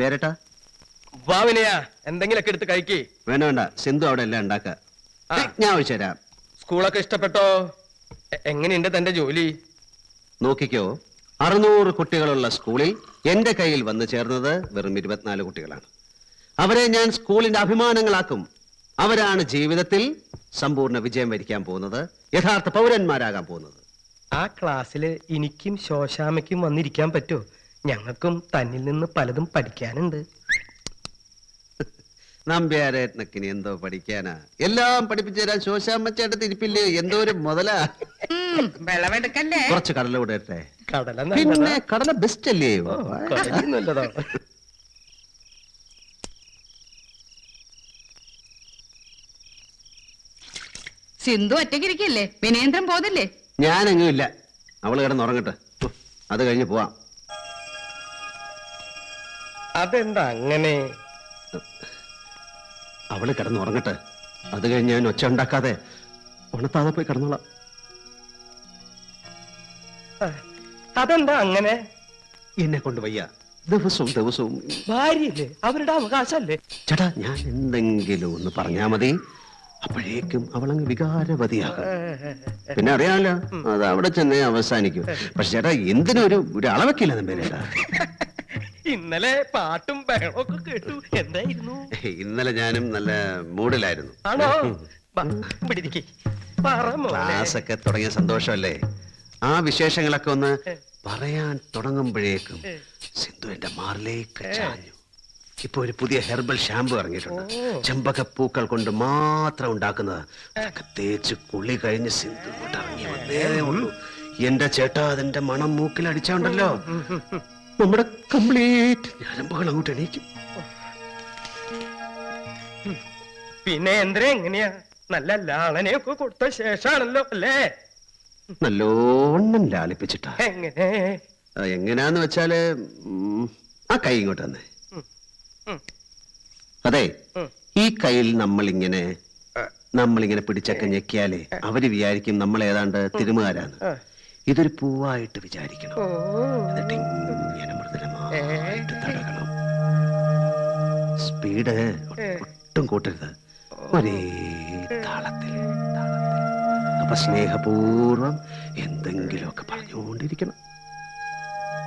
നമ്പ്യാരേട്ടാ വാവിനയാ എന്തെങ്കിലൊക്കെ എടുത്ത് കഴിക്കി. വേണ്ട വേണ്ട. സിന്ധു അവിടെ എല്ലാം ഉണ്ടാക്ക. ആ. ഞാൻ ഒഴിച്ചു തരാം. സ്കൂളൊക്കെ ഇഷ്ടപ്പെട്ടോ? എ- എങ്ങനെയുണ്ട് തന്റെ ജോലി? നോക്കിക്കോ അറുന്നൂറ് കുട്ടികളുള്ള സ്കൂളിൽ എന്റെ കയ്യിൽ വന്നു ചേർന്നത് വെറും ഇരുപത്തിനാല് കുട്ടികളാണ്. അവരെ ഞാൻ സ്കൂളിന്റെ അഭിമാനങ്ങളാക്കും. അവരാണ് ജീവിതത്തിൽ സമ്പൂർണ വിജയം വരിക്കാൻ പോകുന്നത് യഥാർത്ഥ പൗരന്മാരാകാൻ പോകുന്നത്. ആ ക്ലാസ്സിൽ എനിക്കും ശോശാമയ്ക്കും വന്നിരിക്കാൻ പറ്റുമോ? ഞങ്ങൾക്കും തന്നിൽ നിന്ന് പലതും പഠിക്കാനുണ്ട്. നമ്പ്യാരത്നക്കിന് എന്തോ പഠിക്കാനാ? എല്ലാം പഠിപ്പിച്ചു തരാൻ ശോശാമ്മച്ചേട്ട തിരിപ്പില്ലേ? എന്തോ ഒരു മുതലാ. വിളവെടുക്കല്ലേ കുറച്ച് കടല വിടട്ടെ കടല പിന്നെ കടല ബെസ്റ്റ് അല്ലേ? നല്ലതാണ് സിന്ധു ഒറ്റയ്ക്കിരിക്കല്ലേ? വിനേന്ദ്രൻ പോതില്ലേ ഞാനെങ്ങും ഇല്ല. അവൾ കിടന്നുറങ്ങട്ടെ. അത് കഴിഞ്ഞ് പോവാം. അതെന്താ അങ്ങനെ? അവൾ കിടന്നുറങ്ങട്ടെ. അത് കഴിഞ്ഞ് ഞാൻ ഒച്ച ഉണ്ടാക്കാതെ ഉണത്താതെ പോയി കിടന്നോളാം. അതെന്താ അങ്ങനെ? എന്നെ കൊണ്ട് വയ്യ. ദിവസവും ദിവസവും. ഭാര്യയില്ലേ? അവരുടെ അവകാശല്ലേ? ചേട്ടാ ഞാൻ എന്തെങ്കിലും ഒന്ന് പറഞ്ഞാ മതി. അപ്പോഴേക്കും അവളങ്ങ് വികാരവതിയാകും. പിന്നെ അറിയാമല്ലോ അത് അവിടെ ചെന്നേ അവസാനിക്കും. പക്ഷെ ചേട്ടാ എന്തിനൊരു ഒരു അളവക്കില്ല നമ്മുടെ ഇന്നലെ പാട്ടും ബഹളമൊക്കെ കേട്ടു. എന്തായിരുന്നു? ഇന്നലെ ഞാനും നല്ല മൂഡിലായിരുന്നു. ആണോ? ക്ലാസ്സൊക്കെ. ക്ലാസ് ഒക്കെ തുടങ്ങിയ സന്തോഷമല്ലേ? ആ വിശേഷങ്ങളൊക്കെ ഒന്ന് പറയാൻ തുടങ്ങുമ്പോഴേക്കും സിന്ധു എന്റെ മാറിലേക്ക് ചാഞ്ഞു. ഇപ്പൊ ഒരു പുതിയ ഹെർബൽ ഷാമ്പു ഇറങ്ങിയിട്ടുണ്ട്. ചെമ്പകപ്പൂക്കൾ കൊണ്ട് മാത്രം ഉണ്ടാക്കുന്നത്. അതൊക്കെ തേച്ച് കുളി കഴിഞ്ഞ് സിന്ധു ഇങ്ങോട്ട് ഇറങ്ങി വന്നേ ഉള്ളൂ. എന്റെ ചേട്ടാ അതിന്റെ മണം മൂക്കിൽ അടിച്ചോണ്ടല്ലോ നമ്മുടെ കംപ്ലീറ്റ് ഞരമ്പുകൾ അങ്ങോട്ട് എണീക്കും. പിന്നെ എന്തിനാ എങ്ങനെയാ? നല്ല ലാളനെയൊക്കെ കൊടുത്ത ശേഷാണല്ലോ അല്ലേ? നല്ലോണം ലാളിപ്പിച്ചിട്ടാ. എങ്ങനെ? ആ, എങ്ങനാന്ന് വെച്ചാൽ ഉം, ആ കൈ ഇങ്ങോട്ട് തന്നെ. അതെ ഉം. ഈ കയ്യിൽ നമ്മളിങ്ങനെ ആ, നമ്മളിങ്ങനെ പിടിച്ചൊക്കെ ഞെക്കിയാലേ അവർ വിചാരിക്കും നമ്മൾ ഏതാണ്ട് തിരുമുകാരാണ് ആ. ഇതൊരു പൂവായിട്ട് വിചാരിക്കണം. ഓ. എന്നിട്ട് തടകണം സ്പീഡ് ഒട്ടും കൂട്ടരുത്. ഒരേ താളത്തിൽ. അപ്പൊ സ്നേഹപൂർവം എന്തെങ്കിലുമൊക്കെ പറഞ്ഞുകൊണ്ടിരിക്കണം.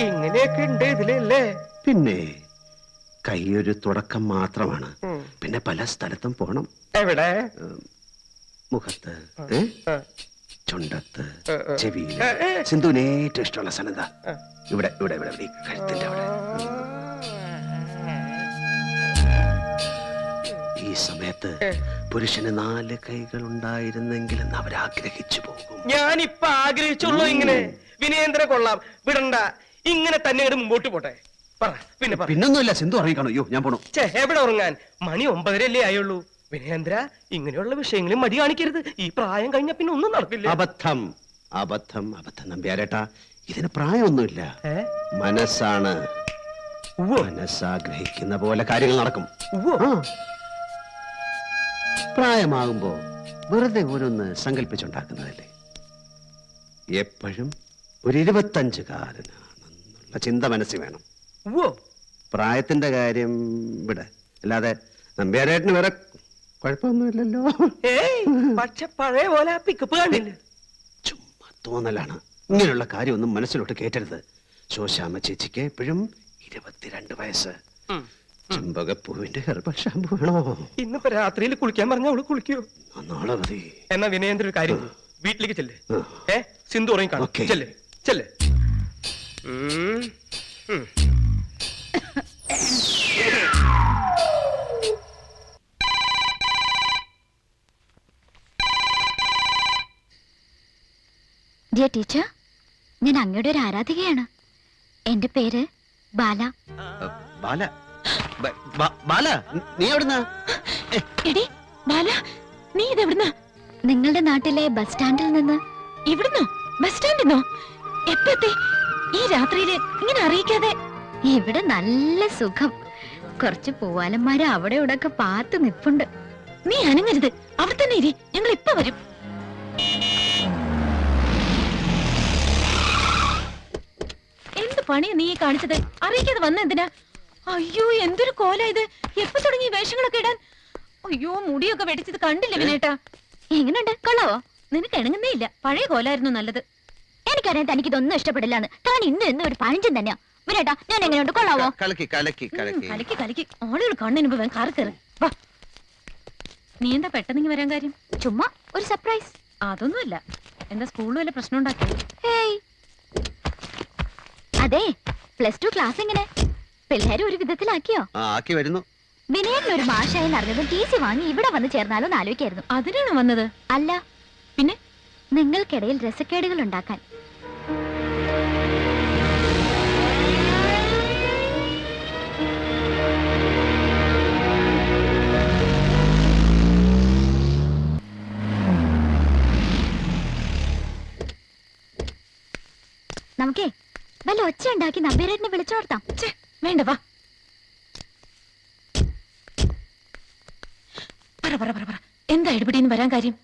ഇങ്ങനെയൊക്കെ ഉണ്ട് ഇതിലല്ലേ? പിന്നെ കൈയൊരു തുടക്കം മാത്രമാണ്. പിന്നെ പല സ്ഥലത്തും പോണം. എവിടെ? മുഖത്ത്. ഏ? ചുണ്ടത്ത് ചെവിയിൽ. സിന്ധുവിന് ഏറ്റവും ഇഷ്ടമുള്ള സ്ഥലം എന്താ ഇവിടെ ഇവിടെ ഇവിടെ ഇവിടെ, ഈ കഴുത്തിന്റെ അവിടെ. ഈ സമയത്ത് പുരുഷന് നാല് കൈകൾ ഉണ്ടായിരുന്നെങ്കിലെന്ന് അവരാഗ്രഹിച്ചു പോകും. ഞാനിപ്പൊ ആഗ്രഹിച്ചുള്ളൂ ഇങ്ങനെ. വിനയേന്ദ്ര കൊള്ളാം. വിടണ്ട. ഇങ്ങനെ തന്നെ മുമ്പോട്ട് പോട്ടെ. പറ. പിന്നെ പിന്നൊന്നുമില്ല. സിന്ധു അറിയിക്കണോ അയ്യോ ഞാൻ പോണോ. എവിടെ ഉറങ്ങാൻ? മണി ഒമ്പതരല്ലേ ആയുള്ളൂ. വിനയേന്ദ്ര ഇങ്ങനെയുള്ള വിഷയങ്ങളിൽ മടി കാണിക്കരുത്. ഈ പ്രായം കഴിഞ്ഞ പിന്നെ ഒന്നും നടക്കില്ല. അബദ്ധം അബദ്ധം അബദ്ധം നമ്പ്യാരേട്ടാ. ഇതിന് പ്രായമൊന്നുമില്ല? മനസ്സാണ്. മനസ്സാഗ്രഹിക്കുന്ന പോലെ കാര്യങ്ങൾ നടക്കും. പ്രായമാകുമ്പോ വെറുതെ ഓരോന്ന് സങ്കല്പിച്ചുണ്ടാക്കുന്നതല്ലേ? എപ്പോഴും ഒരു ഇരുപത്തഞ്ചുകാരനാണെന്നുള്ള ചിന്ത മനസ്സിൽ വേണം. പ്രായത്തിന്റെ കാര്യം ഇവിടെ. അല്ലാതെ നമ്പ്യാരേട്ടന് വേറെ കുഴപ്പമൊന്നുമില്ലല്ലോ. പക്ഷെ പഴയ പോലെ പിക്കപ്പ് കാണില്ല ചുമ്മാ തോന്നലാണ്. ഇങ്ങനെയുള്ള കാര്യമൊന്നും മനസ്സിലോട്ട് കേറ്റരുത്. ശോശാമ്മ ചേച്ചിക്ക് എപ്പോഴും ഇരുപത്തിരണ്ട് വയസ്സ്. ചുംബകപ്പൂവിന്റെ ചെമ്പകപ്പൂവിന്റെ ഹെർബൽ ഷാമ്പു വേണോ? ഇന്നിപ്പോ രാത്രിയിൽ കുളിക്കാൻ പറഞ്ഞ അവൾ കുളിക്കോ. നാളെ മതി. എന്നാ വിനയേന്ദ്ര ഒരു കാര്യം വീട്ടിലേക്ക് ചെല്ലേ. ഏ സിന്ധു ഉറങ്ങി കാണും. ചെല്ലേ ചെല്ലേ. ഉം. ഉം. ഡിയർ ടീച്ചർ ഞാൻ അങ്ങയുടെ ഒരു ആരാധികയാണ്. എന്റെ പേര് ബാല. ബാല? ബാല നീ എവിടുന്ന? എടി ബാല നീ ഇതെവിടുന്ന? നിങ്ങളുടെ നാട്ടിലെ ബസ് സ്റ്റാൻഡിൽ നിന്ന്. ഇവിടുന്ന്? ബസ് സ്റ്റാൻഡിൽ നിന്നോ എപ്പത്തെ ഈ രാത്രിയിൽ ഇങ്ങനെ അറിയിക്കാതെ. ഇവിടെ നല്ല സുഖം. കുറച്ച് പൂവാലന്മാര് അവിടെ ഇവിടെ ഒക്കെ പാത്ത് നിപ്പുണ്ട്. നീ അനങ്ങരുത്. അവിടെ തന്നെ ഇരി. ഞങ്ങൾ ഇപ്പൊ വരും എന്ത് പണിയാ നീ കാണിച്ചത് അറിയിക്കാതെ വന്ന എന്തിനാ? അയ്യോ എന്തൊരു കോല ഇത്. എപ്പോ തുടങ്ങി വേഷങ്ങളൊക്കെ ഇടാൻ? അയ്യോ മുടിയൊക്കെ വെടിച്ചത് കണ്ടില്ല വിനേട്ടാ? എങ്ങനെയുണ്ട് കൊള്ളാവോ? നിനക്ക് ഇണങ്ങുന്നേ ഇല്ല. പഴയ കോലായിരുന്നു നല്ലത്. എനിക്കറിയാം തനിക്ക് ഇതൊന്നും ഇഷ്ടപ്പെടില്ലാന്ന്. താൻ ഇന്ന് ഇന്ന് ഒരു പഴഞ്ചൻ തന്നെയാ. വിനേട്ടാ ഞാൻ എങ്ങനെയുണ്ട്? കൊള്ളാവോ? കലക്കി കലക്കി കലക്കി. കലക്കി കലക്കി. ആളുകൾ കണ്ണിന് മുമ്പ് കാറി കയറി. വാ. നീ എന്താ പെട്ടെന്ന് വരാൻ കാര്യം? ചുമ്മാ ഒരു സർപ്രൈസ് അതൊന്നുമല്ല. എന്താ സ്കൂളിൽ വല്ല പ്രശ്നം ഉണ്ടാക്കി അതെ പ്ലസ് ടു ക്ലാസ് എങ്ങനെ പിള്ളേരെ ഒരു വിധത്തിലാക്കിയോ? ആക്കി വരുന്നു. വിനയൻ ഒരു മാഷായി അറിഞ്ഞതും ടി സി വാങ്ങി ഇവിടെ വന്ന് ചേർന്നാലോ എന്ന് ആലോചിക്കായിരുന്നു. അതിനാണ് വന്നത്? അല്ല. പിന്നെ? നിങ്ങൾക്കിടയിൽ രസക്കേടുകൾ ഉണ്ടാക്കാൻ. നമുക്കേ വല്ല ഒച്ച ഉണ്ടാക്കി നമ്പീരേട്ടിനെ വിളിച്ചോർത്താം. വേണ്ട വാ. പറ പറ പറ പറ. എന്താ ഇടപെടിന്ന് വരാൻ കാര്യം?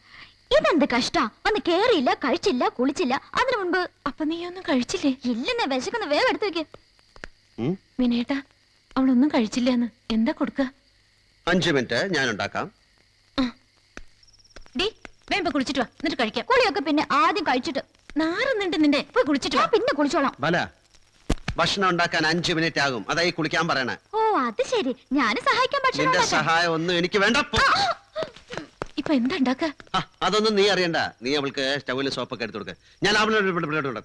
ഇതെന്ത് കഷ്ടാ? വന്ന് കേറിയില്ല കഴിച്ചില്ല കുളിച്ചില്ല. അതിനു മുൻപ് അപ്പൊ നീ ഒന്നും കഴിച്ചില്ലേ? ഇല്ലെന്നെ വിശക്കുന്ന വേഗം എടുത്തു വെക്ക്? വിനേട്ടാ അവളൊന്നും കഴിച്ചില്ലെന്ന്. എന്താ കൊടുക്ക? അഞ്ചു മിനിറ്റ് ഞാൻ ഉണ്ടാക്കാം ഡി വേമ്പ കുളിച്ചിട്ട് വാ. എന്നിട്ട് കഴിക്കാം. കുളിയൊക്കെ പിന്നെ ആദ്യം കഴിച്ചിട്ട് നാറുന്നുണ്ട് നിന്റെ പോയി കുളിച്ചിട്ട് വാ. പിന്നെ കുളിച്ചോളാം. ബല ഭക്ഷണം ഉണ്ടാക്കാൻ അഞ്ചു മിനിറ്റ് ആകും. അതായി കുളിക്കാൻ പറയണേ. ഓ അത് ശരി. ഞാൻ സഹായിക്കാൻ ഭക്ഷണം നിന്റെ ഉണ്ടാക്കാൻ. സഹായം ഒന്നും എനിക്ക് വേണ്ട. പോ. ഇപ്പൊ എന്താ ഉണ്ടാക്ക? ആ, അതൊന്നും നീ അറിയണ്ട. നീ അവൾക്ക് സ്റ്റൗവിൽ സോപ്പൊക്കെ എടുത്തു കൊടുക്ക. ഞാൻ അവളോട് ഇവിടെ- ഇവിടെ- ഇവിടെ.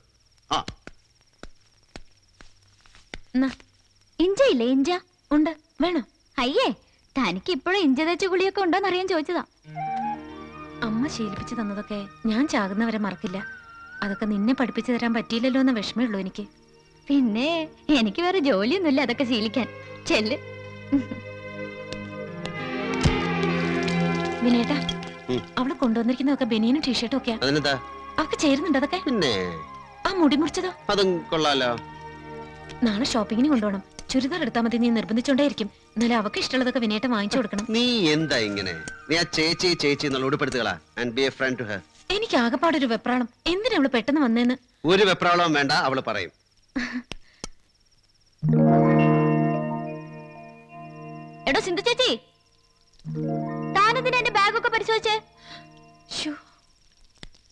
ഇഞ്ച ഇല്ലേ ഇഞ്ച? ഉണ്ട്. വേണോ? അയ്യേ തനിക്ക് ഇപ്പോഴും ഇഞ്ച തേച്ച ഗുളിയൊക്കെ ഉണ്ടോന്നറിയാൻ ചോദിച്ചതാ. അമ്മ ശീലിപ്പിച്ചു തന്നതൊക്കെ ഞാൻ ചാകുന്നവരെ മറക്കില്ല. അതൊക്കെ നിന്നെ പഠിപ്പിച്ചു തരാൻ പറ്റിയില്ലല്ലോ എന്ന വിഷമേ ഉള്ളൂ എനിക്ക്. പിന്നെ എനിക്ക് വേറെ ജോലിയൊന്നുമില്ല അതൊക്കെ ശീലിക്കാൻ. ചെല്ല്. വിനേട്ടാ. അവൾ കൊണ്ടുവന്നിരിക്കുന്നതൊക്കെ ബനിയനും ടീഷർട്ടും ഒക്കെയാ. അവക്ക് ചേരുന്നുണ്ട് അതൊക്കെ? പിന്നെ? ആ മുടി മുറിച്ചതോ? അതും കൊള്ളാലോ. നാളെ ഷോപ്പിങ്ങിന് കൊണ്ടുപോകണം. ചുരിദാർ എടുത്താൽ മതി നീ നിർബന്ധിച്ചോണ്ടേയിരിക്കും. എന്നാലും അവക്ക് ഇഷ്ടമുള്ളതൊക്കെ വിനേട്ടം വാങ്ങിച്ചു കൊടുക്കണം. നീ എന്താ ഇങ്ങനെ? നീ ആ ചേച്ചി ചേച്ചി എന്നുള്ള ഉടുപ്പെടുത്തുകളാ. And B A friend to her എനിക്ക് ആകെപ്പാടൊരു വെപ്രാളം. എന്തിനാ അവൾ പെട്ടെന്ന് വന്നേന്ന്? ഒരു വെപ്രാളവും വേണ്ട അവൾ പറയും. എടോ സിന്ധു ചേച്ചി. താനെന്തിനാ എന്റെ ബാഗൊക്കെ പരിശോധിച്ചേ? ശ്ശോ,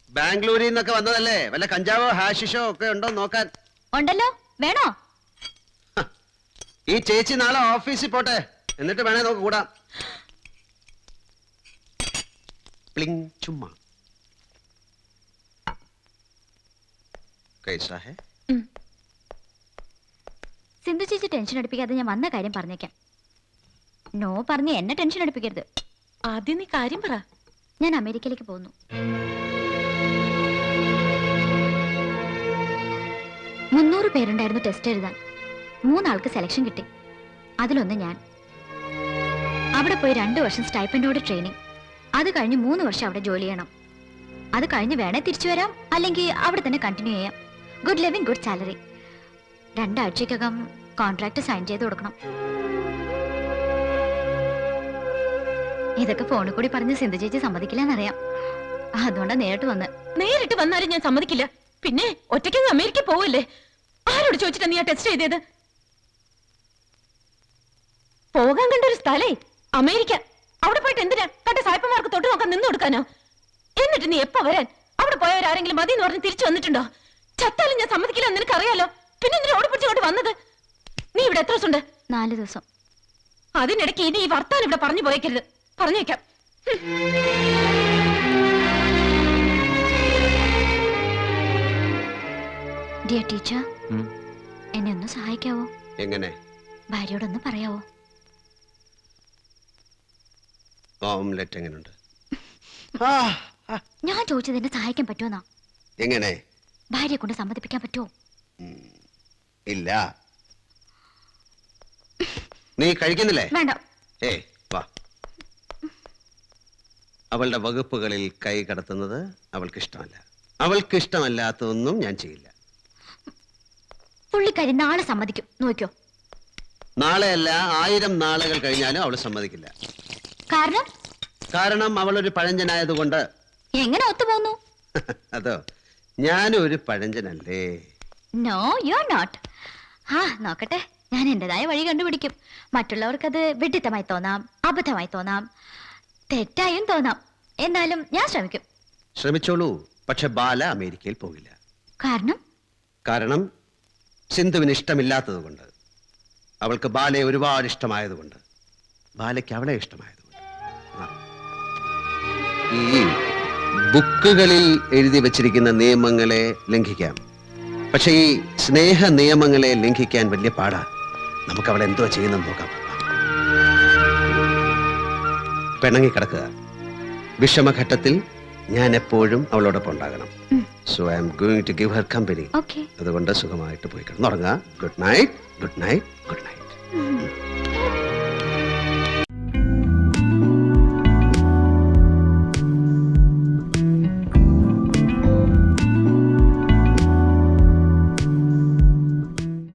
ബാംഗ്ലൂരിൽ നിന്നൊക്കെ വന്നതല്ലേ? വല്ല കഞ്ചാവോ ഹാഷിഷോ ഒക്കെ ഉണ്ടോ നോക്കാൻ. ഉണ്ടല്ലോ. വേണോ? ഹ, ഈ ചേച്ചി നാളെ ഓഫീസിൽ പോട്ടെ. എന്നിട്ട് വേണേ നമുക്ക് കൂടാം. പ്ലിങ് ചുമ്മാ. കൈസാ ഹേ. സിന്ധു ചേച്ചി ടെൻഷൻ അടിപ്പിക്കാതെ ഞാൻ വന്ന കാര്യം പറഞ്ഞേക്കാം. നോ പറഞ്ഞ് എന്നെ ടെൻഷൻ അടിപ്പിക്കരുത്. ആദ്യം നീ കാര്യം പറ. ഞാൻ അമേരിക്കയിലേക്ക് പോകുന്നു. മുന്നൂറ് പേരുണ്ടായിരുന്നു ടെസ്റ്റ് എഴുതാൻ. മൂന്നാൾക്ക് സെലക്ഷൻ കിട്ടി. അതിലൊന്ന് ഞാൻ. അവിടെ പോയി രണ്ടു വർഷം സ്റ്റൈപ്പൻഡോട് ട്രെയിനിങ് അത് കഴിഞ്ഞ് മൂന്ന് വർഷം അവിടെ ജോലി ചെയ്യണം. അത് കഴിഞ്ഞ് വേണേ തിരിച്ചു വരാം അല്ലെങ്കിൽ അവിടെ തന്നെ കണ്ടിന്യൂ ചെയ്യാം. ഗുഡ് ലിവിംഗ് ഗുഡ് സാലറി രണ്ടാഴ്ചക്കകം കോൺട്രാക്ട് സൈൻ ചെയ്ത് കൊടുക്കണം. ഇതൊക്കെ ഫോണിൽ കൂടി പറഞ്ഞ് സിന്ധു ചേച്ചി സമ്മതിക്കില്ലെന്നറിയാം. അതുകൊണ്ടാ നേരിട്ട് വന്ന്. നേരിട്ട് വന്നാലും ഞാൻ സമ്മതിക്കില്ല. പിന്നെ ഒറ്റയ്ക്ക് അമേരിക്ക പോവല്ലേ? ആരോട് ചോദിച്ചിട്ടാ നീ ആ ടെസ്റ്റ് ചെയ്തത് പോകാൻ കണ്ട ഒരു സ്ഥലേ അമേരിക്ക. അവിടെ പോയിട്ട് എന്തിനാ? കണ്ട സായിപ്പന്മാർക്ക് തൊട്ട് നോക്കാൻ നിന്ന് കൊടുക്കാനോ? എന്നിട്ട് നീ എപ്പോ വരാൻ? അവിടെ പോയവരാരെങ്കിലും മതി എന്ന് പറഞ്ഞ് തിരിച്ചു വന്നിട്ടുണ്ടോ? ചത്താലും ഞാൻ സമ്മതിക്കില്ല നിനക്ക് അറിയാലോ പിന്നെ ഓടി ഓടിപ്പിടിച്ചോട്ട് വന്നത്? നീ ഇവിടെ എത്ര ദിവസം ഉണ്ട് നാല് ദിവസം. അതിനിടയ്ക്ക് ഇനി ഈ വർത്താൻ ഇവിടെ പറഞ്ഞു പോയേക്കരുത്. പറഞ്ഞേക്കാം. ഡിയർ ടീച്ചർ ഉം. എന്നെ ഒന്ന് സഹായിക്കാവോ? എങ്ങനെ? ഭാര്യയോടൊന്ന് പറയാവോ? ഓംലെറ്റ് എങ്ങനെയുണ്ട് ഞാൻ ചോദിച്ചത് എന്നെ സഹായിക്കാൻ പറ്റുമെന്നാ എങ്ങനെ? ഭാര്യയെ കൊണ്ട് സമ്മതിപ്പിക്കാൻ പറ്റുമോ? ഇല്ല. നീ കഴിക്കുന്നില്ലേ? വേണ്ട. ഏ വാ. അവളുടെ വകുപ്പുകളിൽ കൈ കടത്തുന്നത് അവൾക്ക് ഇഷ്ടമല്ല അവൾക്ക് ഇഷ്ടമല്ലാത്തതൊന്നും ഞാൻ ചെയ്യില്ല. പുള്ളിക്കാരി നാളെ സമ്മതിക്കും. നോക്കിയോ. നാളെയല്ല ആയിരം നാളുകൾ കഴിഞ്ഞാലും അവൾ സമ്മതിക്കില്ല. കാരണം? കാരണം അവൾ ഒരു പഴഞ്ചനായതുകൊണ്ട്. എങ്ങനെ ഒത്തുപോന്നു? അതോ? ഞാനും ഒരു പഴഞ്ചനല്ലേ? നോ യു ആർ നോട്ട് ആ നോക്കട്ടെ. ഞാൻ എന്റേതായ വഴി കണ്ടുപിടിക്കും. മറ്റുള്ളവർക്ക് അത് വിഡിത്തമായി തോന്നാം അബദ്ധമായി തോന്നാം തെറ്റായും തോന്നാം. എന്നാലും ഞാൻ ശ്രമിക്കും. ശ്രമിച്ചോളൂ. പക്ഷെ ബാല അമേരിക്കയിൽ പോകില്ല. കാരണം? കാരണം സിന്ധുവിന് ഇഷ്ടമില്ലാത്തത് കൊണ്ട് അവൾക്ക് ബാലയെ ഒരുപാട് ഇഷ്ടമായതുകൊണ്ട്. ബാലയ്ക്ക് അവളെ ഇഷ്ടമായതുകൊണ്ട്. ഈ ബുക്കുകളിൽ എഴുതി വച്ചിരിക്കുന്ന നിയമങ്ങളെ ലംഘിക്കാം. പക്ഷെ ഈ സ്നേഹ നിയമങ്ങളെ ലംഘിക്കാൻ വലിയ പാടാ. നമുക്ക് അവൾ എന്തോ ചെയ്യുന്നെന്ന് നോക്കാം. പിണങ്ങി കിടക്കുക. വിഷമഘട്ടത്തിൽ ഞാൻ എപ്പോഴും അവളോടൊപ്പം ഉണ്ടാകണം. So I'm going to give her company അതുകൊണ്ട് സുഖമായിട്ട് പോയി കിടന്നുറങ്ങുക good night good night good night